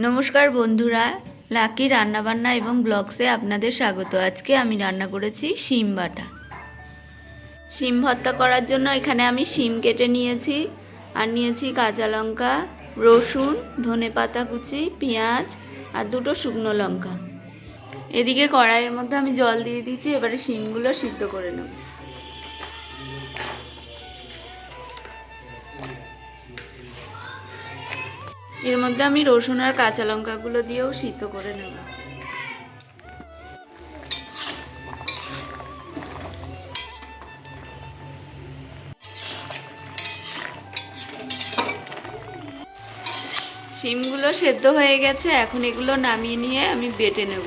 নমস্কার বন্ধুরা, লাকি রান্নাবান্না এবং ব্লগসে আপনাদের স্বাগত। আজকে আমি রান্না করেছি শিম বাটা। শিম ভর্তা করার জন্য এখানে আমি শিম কেটে নিয়েছি, আর নিয়েছি কাঁচা লঙ্কা, রসুন, ধনে পাতা কুচি, পেঁয়াজ, আর দুটো শুকনো লঙ্কা। এদিকে কড়াইয়ের মধ্যে আমি জল দিয়ে দিয়েছি, এবারে শিমগুলো সিদ্ধ করে নেব। এর মধ্যে আমি রসুন আর কাঁচা লঙ্কাগুলো দিয়েও সিদ্ধ করে নেব। শিমগুলো সেদ্ধ হয়ে গেছে, এখন এগুলো নামিয়ে নিয়ে আমি বেটে নেব।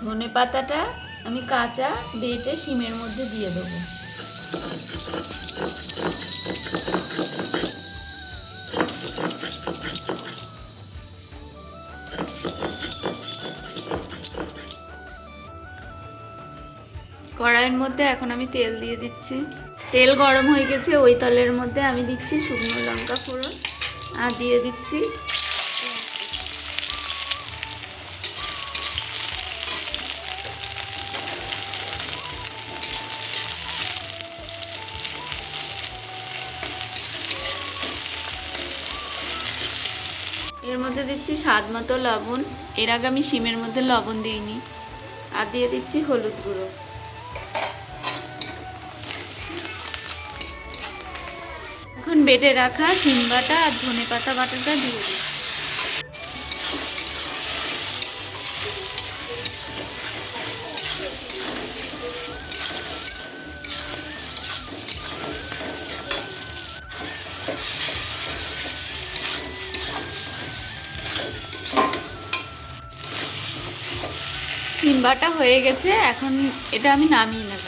ধনে পাতাটা আমি কাঁচা বেটে শিমের মধ্যে দিয়ে দেবো। কড়াইয়ের মধ্যে এখন আমি তেল দিয়ে দিচ্ছি। তেল গরম হয়ে গেছে, ওই তলের মধ্যে আমি দিচ্ছি শুকনো লঙ্কা ফোড়ন। আর দিয়ে দিচ্ছি এর মধ্যে দিচ্ছি স্বাদ মতো লবণ। এর আগে আমি শিমের মধ্যে লবণ দিইনি। আর দিয়ে দিচ্ছি হলুদ গুঁড়ো। এখন বেটে রাখা শিম বাটা আর ধনে পাতা বাটাটা দিয়ে দিই শিম বাটা হয়ে গেছে এখন এটা আমি নামিয়ে নেব।